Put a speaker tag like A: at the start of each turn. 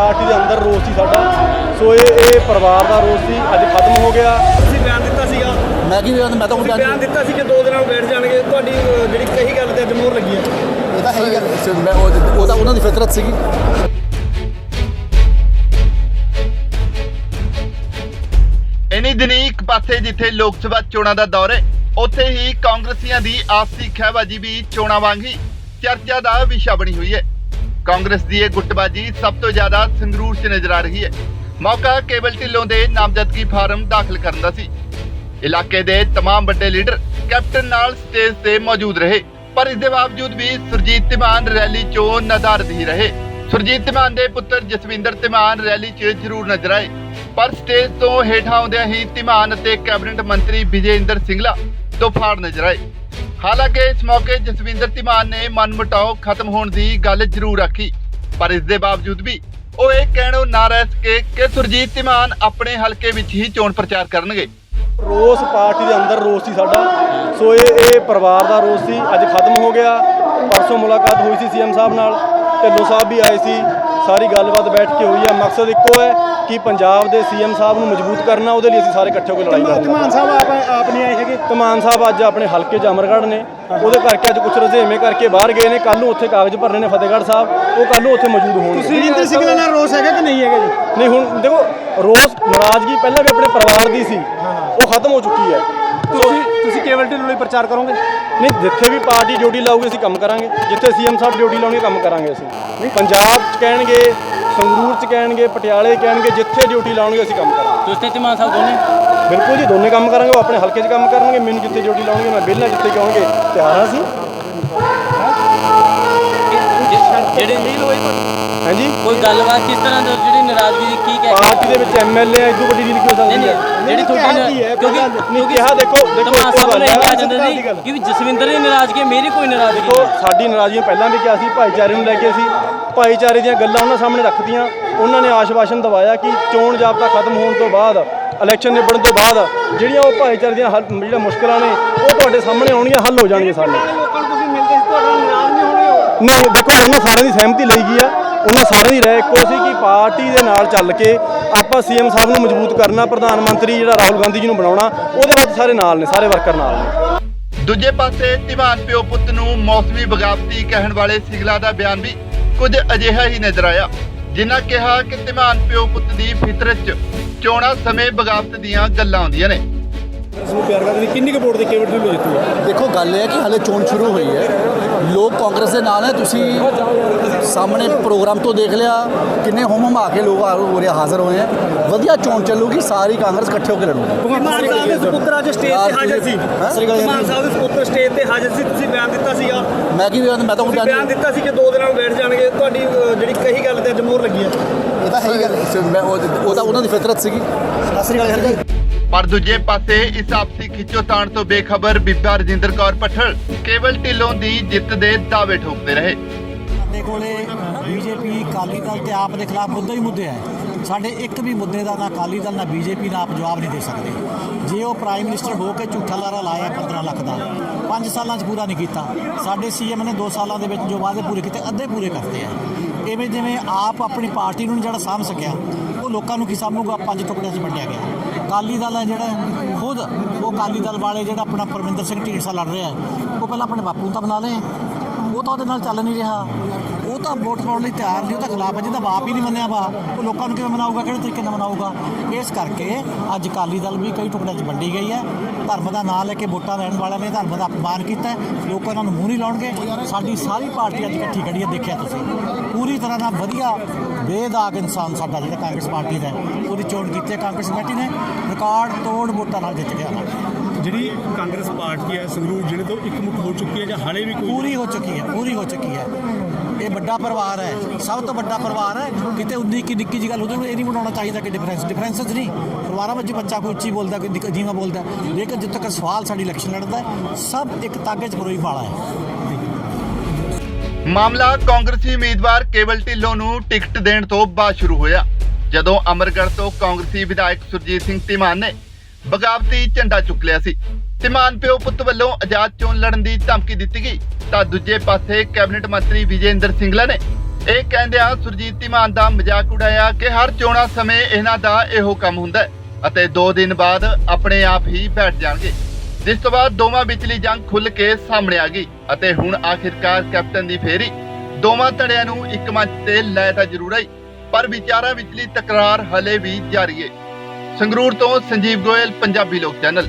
A: Party ਦੇ ਅੰਦਰ ਰੋਸ ਸੀ ਸਾਡਾ। ਸੋ ਇਹ ਇਹ ਪਰਿਵਾਰ ਦਾ ਰੋਸ ਸੀ। ਅੱਜ ਖਤਮ ਹੋ ਗਿਆ।
B: ਤੁਸੀਂ ਬਿਆਨ ਦਿੱਤਾ ਸੀਗਾ।
C: ਮੈਂ ਕੀ ਮੈਂ ਤਾਂ
B: ਤੁਸੀਂ ਬਿਆਨ ਦਿੱਤਾ ਸੀ ਕਿ ਦੋ ਦਿਨਾਂ ਨੂੰ ਬੈਠ ਜਾਣਗੇ। ਤੁਹਾਡੀ ਜਿਹੜੀ ਕਹੀ ਗੱਲ ਤੇ ਅੱਜ ਮੋਹਰ ਲੱਗੀ ਹੈ
C: ਇਹ ਤਾਂ ਹੈ ਹੀ ਗੱਲ ਮੈਂ ਉਹ ਉਹ ਤਾਂ ਉਹਨਾਂ ਦੀ ਫਿਤਰਤ ਸੀਗੀ।
D: ਇਨੀ ਦਿਨੀ ਇੱਕ ਪਾਸੇ ਜਿੱਥੇ ਲੋਕ ਸਭਾ ਚੋਣਾਂ ਦਾ ਦੌਰ ਹੈ ਉੱਥੇ ਹੀ ਕਾਂਗਰਸੀਆਂ ਦੀ ਆਪਸੀ ਖਹਿਬਾਜ਼ੀ ਵੀ ਚੋਣਾਂ ਵਾਂਗ ਹੀ ਚਰਚਾ ਦਾ ਵਿਸ਼ਾ ਬਣੀ ਹੋਈ ਹੈ। ਕਾਂਗਰਸ ਦੀ ਇਹ ਗੁੱਟਬਾਜ਼ੀ ਸਭ ਤੋਂ ਜ਼ਿਆਦਾ ਸੰਗਰੂਰ 'ਚ ਨਜ਼ਰ ਆ ਰਹੀ ਹੈ ਮੌਕਾ ਕੇਵਲ ਢਿੱਲੋਂ ਦੇ ਨਾਮਜ਼ਦਗੀ ਫਾਰਮ ਦਾਖਲ ਕਰਨ ਦਾ ਸੀ ਇਲਾਕੇ ਦੇ तमाम ਵੱਡੇ ਲੀਡਰ ਕੈਪਟਨ ਨਾਲ ਸਟੇਜ ਤੇ ਮੌਜੂਦ ਰਹੇ ਪਰ ਇਸ ਦੇ ਬਾਵਜੂਦ ਵੀ ਸੁਰਜੀਤ ਧੀਮਾਨ ਰੈਲੀ 'ਚੋਂ ਨਦਾਰਦ ਹੀ ਰਹੇ ਸੁਰਜੀਤ ਧੀਮਾਨ ਦੇ ਪੁੱਤਰ ਜਸਵਿੰਦਰ ਧੀਮਾਨ ਰੈਲੀ 'ਚ ਜ਼ਰੂਰ ਨਜ਼ਰ ਆਏ ਪਰ ਸਟੇਜ ਤੋਂ ਹੇਠਾਂ ਆਉਂਦਿਆਂ ਹੀ ਧੀਮਾਨ ਅਤੇ ਕੈਬਨਿਟ ਮੰਤਰੀ ਵਿਜੇਂਦਰ ਸਿੰਗਲਾ ਤੋਂ ਫਾੜ ਨਜ਼ਰ ਆਏ ਹਾਲਾਂਕਿ ਇਸ ਮੌਕੇ ਜਸਵਿੰਦਰ ਧੀਮਾਨ ਨੇ ਮਨਮੁਟਾਓ ਖਤਮ ਹੋਣ ਦੀ ਗੱਲ ਜ਼ਰੂਰ ਆਖੀ, ਪਰ ਇਸ ਦੇ ਬਾਵਜੂਦ ਵੀ ਉਹ ਇਹ ਕਹਿਣੋਂ ਨਾ ਰਹਿ ਸਕੇ ਕਿ ਸੁਰਜੀਤ ਧੀਮਾਨ ਆਪਣੇ ਹਲਕੇ ਵਿੱਚ ਹੀ ਚੋਣ ਪ੍ਰਚਾਰ ਕਰਨਗੇ।
A: ਰੋਸ ਪਾਰਟੀ ਦੇ ਅੰਦਰ ਰੋਸ ਸੀ ਸਾਡਾ। ਸੋ ਇਹ ਇਹ ਪਰਿਵਾਰ ਦਾ ਰੋਸ ਸੀ। ਅੱਜ ਖਤਮ ਹੋ ਗਿਆ। ਪਰਸੋਂ ਮੁਲਾਕਾਤ ਹੋਈ ਸੀ ਸੀਐਮ ਸਾਹਿਬ ਨਾਲ। ਢਿੱਲੋਂ ਸਾਹਿਬ ਵੀ ਆਏ ਸੀ। ਸਾਰੀ ਗੱਲਬਾਤ ਬੈਠ ਕੇ ਹੋਈ ਹੈ ਮਕਸਦ ਇੱਕੋ ਹੈ ਕਿ ਪੰਜਾਬ ਦੇ ਸੀਐਮ ਸਾਹਿਬ ਨੂੰ ਮਜ਼ਬੂਤ ਕਰਨਾ ਉਹਦੇ ਲਈ ਅਸੀਂ ਸਾਰੇ ਇਕੱਠੇ ਹੋ ਕੇ ਲੜਾਈ ਲੜਾਂਗੇ
B: ਧਮਾਨ ਸਾਹਿਬ ਆਪ ਆਪ ਨਹੀਂ ਆਏ ਹੈਗੇ?
A: ਤਮਾਨ ਸਾਹਿਬ ਅੱਜ ਆਪਣੇ ਹਲਕੇ 'ਚ ਅਮਰਗੜ੍ਹ ਨੇ। ਉਹਦੇ ਕਰਕੇ ਅੱਜ ਕੁਝ ਰੁਝੇਵੇਂ ਕਰਕੇ ਬਾਹਰ ਗਏ ਨੇ। ਕੱਲ ਨੂੰ ਉੱਥੇ ਕਾਗਜ਼ ਭਰਨੇ ਨੇ ਫਤਿਹਗੜ੍ਹ ਸਾਹਿਬ। ਉਹ ਕੱਲ ਨੂੰ ਉੱਥੇ ਮੌਜੂਦ ਹੋਣਗੇ।
B: ਸੁਰਿੰਦਰ ਸਿੰਘਲਾ ਨਾਲ ਰੋਸ ਹੈਗਾ ਕਿ ਨਹੀਂ ਹੈਗਾ ਜੀ?
A: ਨਹੀਂ ਹੁਣ ਦੇਖੋ ਰੋਸ ਨਾਰਾਜ਼ਗੀ ਪਹਿਲਾਂ ਵੀ ਆਪਣੇ ਪਰਿਵਾਰ ਦੀ ਸੀ। ਉਹ ਖਤਮ ਹੋ ਚੁੱਕੀ ਹੈ।
B: ਤੁਸੀਂ ਤੁਸੀਂ ਕੇਵਲ ਢਿੱਲੋਂ ਲਈ ਪ੍ਰਚਾਰ ਕਰੋਗੇ?
A: ਨਹੀਂ ਜਿੱਥੇ ਵੀ ਪਾਰਟੀ ਡਿਊਟੀ ਲਾਊਗੀ ਅਸੀਂ ਕੰਮ ਕਰਾਂਗੇ। ਜਿੱਥੇ ਸੀਐਮ ਸਾਹਿਬ ਡਿਊਟੀ ਲਾਉਣਗੇ ਕੰਮ ਕਰਾਂਗੇ ਅਸੀਂ। ਪੰਜਾਬ 'ਚ ਕਹਿਣਗੇ ਸੰਗਰੂਰ 'ਚ ਕਹਿਣਗੇ ਪਟਿਆਲੇ ਕਹਿਣਗੇ ਜਿੱਥੇ ਡਿਊਟੀ ਲਾਉਣਗੇ ਅਸੀਂ ਕੰਮ ਕਰਾਂਗੇ।
E: ਤੁਸੀਂ ਤੇ ਧੀਮਾਨ ਸਾਹਿਬ ਦੋਨੇ?
A: ਬਿਲਕੁਲ ਜੀ ਦੋਨੇ ਕੰਮ ਕਰਾਂਗੇ ਉਹ ਆਪਣੇ ਹਲਕੇ 'ਚ ਕੰਮ ਕਰਨਗੇ ਮੈਨੂੰ ਜਿੱਥੇ ਡਿਊਟੀ ਲਾਉਣਗੇ ਮੈਂ ਬਿੱਲਾਂ ਜਿੱਥੇ ਕਹੋਗੇ ਤਿਆਰ ਹਾਂ ਅਸੀਂ।
E: ਜਿਹੜੇ
A: ਹਾਂਜੀ?
E: ਕੋਈ ਗੱਲਬਾਤ ਕਿਸ ਤਰ੍ਹਾਂ ਦੀ ਜਿਹੜੀ ਨਾਰਾਜ਼ਗੀ ਦੀ ਕੀ ਕਹਿ
A: ਪਾਰਟੀ ਦੇ ਵਿੱਚ ਐਮਐਲਏ ਇਦੋਂ ਵੱਡੀ ਡੀਲ ਕਿਉਂ
E: ਨਹੀਂ
A: ਸਕਦੀ
E: ਨਹੀਂ
A: ਹੈ
E: ਜਿਹੜੀ ਤੁਹਾਡੀ ਕਿਉਂਕਿ
A: ਨਹੀਂ ਕਿਹਾ ਦੇਖੋ ਦੇਖੋ
E: ਧਮਾਨ ਸਾਹਿਬ ਨੇ ਕਿਹਾ ਜਾਂਦਾ ਸੀ ਕਿ ਵੀ ਜਸਵਿੰਦਰ ਦੀ ਨਾਰਾਜ਼ਗੀ ਹੈ ਮੇਰੀ ਕੋਈ ਨਾਰਾਜ਼ਗੀ
A: ਦੇਖੋ
E: ਨਹੀਂ
A: ਸਾਡੀ ਨਾਰਾਜ਼ੀਆਂ ਪਹਿਲਾਂ ਵੀ ਕਿਹਾ ਸੀ ਭਾਈਚਾਰੇ ਨੂੰ ਲੈ ਕੇ ਸੀ ਭਾਈਚਾਰੇ ਦੀਆਂ ਗੱਲਾਂ ਉਹਨਾਂ ਸਾਹਮਣੇ ਰੱਖਤੀਆਂ। ਉਹਨਾਂ ਨੇ ਆਸ਼ਵਾਸਨ ਦਵਾਇਆ ਕਿ ਚੋਣ ਜਾਬਤਾ ਖਤਮ ਹੋਣ ਤੋਂ ਬਾਅਦ ਇਲੈਕਸ਼ਨ ਨਿਬੜਨ ਤੋਂ ਬਾਅਦ ਜਿਹੜੀਆਂ ਉਹ ਭਾਈਚਾਰੇ ਦੀਆਂ ਹੱਲ ਜਿਹੜੀਆਂ ਮੁਸ਼ਕਲਾਂ ਨੇ ਉਹ ਤੁਹਾਡੇ ਸਾਹਮਣੇ ਆਉਣਗੀਆਂ ਹੱਲ ਹੋ ਜਾਣਗੀਆਂ ਸਾਰੀਆਂ।
B: ਲੋਕਾਂ ਨੂੰ ਤੁਸੀਂ ਮਿਲਦੇ ਸੀ ਤੁਹਾਡਾ ਨਾਰਾਜ਼ ਨਹੀਂ ਹੋਣਗੇ। ਉਹ
A: ਨਹੀਂ ਦੇਖੋ ਉਹਨਾਂ ਸਾਰਿਆਂ ਦੀ ਸਹਿਮਤੀ ਲਈ ਗਈ ਆ। ਉਹਨਾਂ ਸਾਰਿਆਂ ਦੀ ਰਾਏ ਇੱਕੋ ਸੀ ਕਿ ਪਾਰਟੀ ਦੇ ਨਾਲ ਚੱਲ ਕੇ ਆਪਾਂ ਸੀਐਮ ਸਾਹਿਬ ਨੂੰ ਮਜ਼ਬੂਤ ਕਰਨਾ, ਪ੍ਰਧਾਨ ਮੰਤਰੀ ਜਿਹੜਾ ਰਾਹੁਲ ਗਾਂਧੀ ਜੀ ਨੂੰ ਬਣਾਉਣਾ, ਉਹਦੇ ਵਿੱਚ ਸਾਰੇ ਨਾਲ ਨੇ, ਸਾਰੇ ਵਰਕਰ ਨਾਲ ਨੇ।
D: ਦੂਜੇ ਪਾਸੇ ਧੀਮਾਨ ਪਿਓ ਪੁੱਤ ਨੂੰ ਮੌਸਮੀ ਬਗਾਵਤੀ ਕਹਿਣ ਵਾਲੇ ਸਿਗਲਾ ਦਾ ਬਿਆਨ ਵੀ ਕੁਝ ਅਜਿਹਾ ਹੀ ਨਜ਼ਰ ਆਇਆ, ਜਿਨ੍ਹਾਂ ਕਿਹਾ ਕਿ ਧੀਮਾਨ ਪਿਓ ਪੁੱਤ ਦੀ ਫਿਤਰਤ 'ਚ ਚੋਣਾਂ ਸਮੇਂ ਬਗਾਵਤ ਦੀਆਂ ਗੱਲਾਂ ਆਉਂਦੀਆਂ ਨੇ।
B: ਇਸ ਨੂੰ ਪਿਆਰ ਕਰਦੇ ਕਿੰਨੀ ਕੁ ਵੋਟ ਦੇ ਕੇਵਲ ਢਿੱਲੋਂ ਜਿੱਤੂਗਾ
C: ਦੇਖੋ ਗੱਲ ਇਹ ਹੈ ਕਿ ਹਲੇ ਚੋਣ ਸ਼ੁਰੂ ਹੋਈ ਹੈ। ਲੋਕ ਕਾਂਗਰਸ ਦੇ ਨਾਲ ਹੈ। ਤੁਸੀਂ ਸਾਹਮਣੇ ਪ੍ਰੋਗਰਾਮ ਤੋਂ ਦੇਖ ਲਿਆ ਕਿੰਨੇ ਹੁਮ ਹਮਾ ਕੇ ਲੋਕ ਆ ਉਰੇ ਹਾਜ਼ਰ ਹੋਏ ਹੈ। ਵਧੀਆ ਚੋਣ ਚੱਲੂਗੀ ਸਾਰੀ ਕਾਂਗਰਸ ਇਕੱਠੇ ਹੋ ਕੇ ਲੜੂਗੀ।
B: ਮਾਨ ਸਾਹਿਬ ਦੇ ਸੁਪੁੱਤਰ ਅੱਜ ਸਟੇਜ ਤੇ ਹਾਜ਼ਰ ਸੀ।
C: ਹਾਂ?
B: ਮਾਨ ਸਾਹਿਬ ਦੇ ਸੁਪੁੱਤਰ ਸਟੇਜ ਤੇ ਹਾਜ਼ਰ ਸੀ। ਤੁਸੀਂ ਬਿਆਨ ਦਿੱਤਾ ਸੀਗਾ।
C: ਮੈਂ ਕੀ ਮੈਂ ਤਾਂ
B: ਬਿਆਨ ਦਿੱਤਾ ਸੀ ਕਿ ਦੋ ਦਿਨਾਂ ਨੂੰ ਬੈਠ ਜਾਣਗੇ। ਤੁਹਾਡੀ ਜਿਹੜੀ ਕਹੀ ਗੱਲ ਤੇ ਅੱਜ ਮੋਹਰ ਲੱਗੀ ਹੈ।
C: ਇਹ ਤਾਂ ਹੈ ਹੀ ਗੱਲ। ਮੈਂ ਉਹ ਉਹ ਤਾਂ ਉਹਨਾਂ ਦੀ ਫਿਤਰਤ ਸੀਗੀ। ਸਤਿ ਸ੍ਰੀ ਅਕਾਲ ਜੀ।
D: ਪਰ ਦੂਜੇ ਪਾਸੇ ਇਸ ਆਪਸੀ ਖਿੱਚੋਤਾਣ ਤੋਂ ਬੇਖਬਰ ਬੀਬਾ ਰਜਿੰਦਰ ਕੌਰ ਪੱਠਲ ਕੇਵਲ ਢਿੱਲੋਂ ਦੀ ਜਿੱਤ ਦੇ ਦਾਅਵੇ ਠੋਕਦੇ ਰਹੇ।
F: ਸਾਡੇ ਕੋਲੇ ਬੀਜੇਪੀ, ਅਕਾਲੀ ਦਲ ਤੇ ਆਪ ਦੇ ਖਿਲਾਫ ਮੁੱਦੇ ਹੀ ਮੁੱਦੇ ਹੈ ਸਾਡੇ ਇੱਕ ਵੀ ਮੁੱਦੇ ਦਾ ਨਾ ਅਕਾਲੀ ਦਲ ਨਾ ਬੀਜੇਪੀ ਨਾ ਆਪ ਜਵਾਬ ਨਹੀਂ ਦੇ ਸਕਦੇ। ਜੇ ਉਹ ਪ੍ਰਾਈਮ ਮਿਨਿਸਟਰ ਹੋ ਕੇ ਝੂਠਾ ਲਾਰਾ ਲਾਇਆ 15 ਲੱਖ ਦਾ 5 ਸਾਲਾਂ 'ਚ ਪੂਰਾ ਨਹੀਂ ਕੀਤਾ। ਸਾਡੇ ਸੀਐਮ ਨੇ 2 ਸਾਲਾਂ ਦੇ ਵਿੱਚ ਜੋ ਵਾਅਦੇ ਪੂਰੇ ਕੀਤੇ, ਅੱਧੇ ਪੂਰੇ ਕਰਤੇ ਆ। ਐਵੇਂ ਜਿਵੇਂ ਆਪ ਆਪਣੀ ਪਾਰਟੀ ਨੂੰ ਜਿਹੜਾ ਸਾਂਭ ਸਕਿਆ, ਉਹ ਲੋਕਾਂ ਨੂੰ ਕੀ ਸਾਂਭੂਗਾ? ਪੰਜ ਟੁਕੜਿਆਂ 'ਚ ਵੰਡਿਆ ਗਿਆ। ਅਕਾਲੀ ਦਲ ਹੈ ਜਿਹੜਾ ਖੁਦ, ਉਹ ਅਕਾਲੀ ਦਲ ਵਾਲੇ ਜਿਹੜਾ ਆਪਣਾ ਪਰਮਿੰਦਰ ਸਿੰਘ ਢੀਂਡਸਾ ਲੜ ਰਿਹਾ ਉਹ ਪਹਿਲਾਂ ਆਪਣੇ ਬਾਪੂ ਨੂੰ ਤਾਂ ਬਣਾ ਲਏ, ਉਹ ਤਾਂ ਉਹਦੇ ਨਾਲ ਚੱਲ ਨਹੀਂ ਰਿਹਾ। ਉਹ ਤਾਂ ਵੋਟ ਪਾਉਣ ਲਈ ਤਿਆਰ ਨਹੀਂ ਉਹ ਤਾਂ ਖਿਲਾਫ ਹੈ ਜਿਹਦਾ ਬਾਪ ਹੀ ਨਹੀਂ ਮੰਨਿਆ ਵਾ। ਉਹ ਲੋਕਾਂ ਨੂੰ ਕਿਵੇਂ ਮਨਾਊਗਾ ਕਿਹੜੇ ਤਰੀਕੇ ਨਾਲ ਮਨਾਊਗਾ? ਇਸ ਕਰਕੇ ਅੱਜ ਅਕਾਲੀ ਦਲ ਵੀ ਕਈ ਟੁਕੜਿਆਂ 'ਚ ਵੰਡੀ ਗਈ ਹੈ। ਧਰਮ ਦਾ ਨਾਂ ਲੈ ਕੇ ਵੋਟਾਂ ਲੈਣ ਵਾਲਿਆਂ ਨੇ ਧਰਮ ਦਾ ਅਪਮਾਨ ਕੀਤਾ। ਲੋਕ ਉਹਨਾਂ ਨੂੰ ਮੂੰਹ ਨਹੀਂ ਲਾਉਣਗੇ। ਸਾਡੀ ਸਾਰੀ ਪਾਰਟੀ ਅੱਜ ਇਕੱਠੀ ਖੜੀ ਹੈ ਦੇਖਿਆ ਤੁਸੀਂ। ਪੂਰੀ ਤਰ੍ਹਾਂ ਨਾਲ ਵਧੀਆ ਬੇਦਾਗ ਇਨਸਾਨ ਸਾਡਾ ਜਿਹੜਾ ਕਾਂਗਰਸ ਪਾਰਟੀ ਦਾ। ਉਹਦੀ ਚੋਣ ਕੀਤੀ ਹੈ ਕਾਂਗਰਸ ਕਮੇਟੀ ਨੇ। ਰਿਕਾਰਡ ਤੋੜ ਵੋਟਾਂ ਨਾਲ ਜਿੱਤ ਗਿਆ
B: ਜਿਹੜੀ ਕਾਂਗਰਸ ਪਾਰਟੀ ਹੈ ਸੰਗਰੂਰ ਜ਼ਿਲ੍ਹੇ ਤੋਂ ਇੱਕ ਮੁੱਖ ਹੋ ਚੁੱਕੀ ਹੈ ਜਾਂ ਹਾਲੇ ਵੀ ਕੋਈ
F: ਪੂਰੀ ਹੋ ਚੁੱਕੀ ਹੈ ਪੂਰੀ ਹੋ ਚੁੱਕੀ ਹੈ। ਇਹ ਵੱਡਾ ਪਰਿਵਾਰ ਹੈ। ਸਭ ਤੋਂ ਵੱਡਾ ਪਰਿਵਾਰ ਹੈ। ਕਿਤੇ ਉਨੀ ਕੀ ਨਿੱਕੀ ਜਿਹੀ ਗੱਲ ਉਹਦੇ ਨੂੰ ਇਹ ਨਹੀਂ ਬਣਾਉਣਾ ਚਾਹੀਦਾ ਕਿ ਡਿਫਰੈਂਸ ਡਿਫਰੈਂਸਸ ਨਹੀਂ। ਪਰਿਵਾਰਾਂ ਵਿੱਚ ਬੱਚਾ ਕੋਈ ਉੱਚੀ ਬੋਲਦਾ, ਕੋਈ ਨਿੱਕ- ਬੋਲਦਾ। ਲੇਕਿਨ ਜਿੱਥੇ ਤੱਕ ਸਵਾਲ ਸਾਡੀ ਇਲੈਕਸ਼ਨ ਲੜਦਾ ਸਭ ਇੱਕ ਤਾਗੇ 'ਚ ਪਰੋਈ ਵਾਲਾ ਹੈ।
D: ਮਾਮਲਾ ਕਾਂਗਰਸੀ ਉਮੀਦਵਾਰ ਕੇਵਲ ਢਿੱਲੋਂ ਨੂੰ ਟਿਕਟ ਦੇਣ ਤੋਂ ਬਾਅਦ ਸ਼ੁਰੂ ਹੋਇਆ। ਜਦੋਂ ਅਮਰਗੜ੍ਹ ਤੋਂ ਕਾਂਗਰਸੀ ਵਿਧਾਇਕ ਸੁਰਜੀਤ ਸਿੰਘ ਧੀਮਾਨ ਨੇ ਬਗਾਵਤੀ ਝੰਡਾ ਚੁੱਕ ਲਿਆ ਸੀ। ਧੀਮਾਨ ਪਿਓ ਪੁੱਤ ਵੱਲੋਂ ਆਜ਼ਾਦ ਚੋਣ ਲੜਨ ਦੀ ਧਮਕੀ ਦਿੱਤੀ ਗਈ। ਤਾਂ ਦੂਜੇ ਪਾਸੇ ਕੈਬਨਿਟ ਮੰਤਰੀ ਵਿਜੇਂਦਰ ਸਿੰਗਲਾ ਨੇ ਇਹ ਕਹਿੰਦਿਆਂ ਸੁਰਜੀਤ ਧੀਮਾਨ ਦਾ ਮਜ਼ਾਕ ਉਡਾਇਆ ਕਿ ਹਰ ਚੋਣਾਂ ਸਮੇਂ ਇਹਨਾਂ ਦਾ ਇਹੋ ਕੰਮ ਹੁੰਦਾ ਅਤੇ 2 ਦਿਨ ਬਾਅਦ ਆਪਣੇ ਆਪ ਹੀ ਬੈਠ ਜਾਣਗੇ। ਜਿਸ ਤੋਂ ਬਾਅਦ ਦੋਵਾਂ ਵਿਚਲੀ ਜੰਗ ਖੁੱਲ ਕੇ ਸਾਹਮਣੇ ਆ ਗਈ ਅਤੇ ਹੁਣ ਆਖਿਰਕਾਰ ਕੈਪਟਨ ਦੀ ਫੇਰੀ। ਦੋਵਾਂ ਧੜਿਆਂ ਨੂੰ ਇੱਕ ਮੰਚ ਤੇ ਲੈ ਤਾਂ ਜ਼ਰੂਰ ਆਈ, ਪਰ ਵਿਚਾਰਾਂ ਵਿਚਲੀ ਤਕਰਾਰ ਹਲੇ ਵੀ ਜਾਰੀ ਹੈ ਸੰਗਰੂਰ ਤੋਂ ਸੰਜੀਵ ਗੋਇਲ, ਪੰਜਾਬੀ ਲੋਕ ਚੈਨਲ।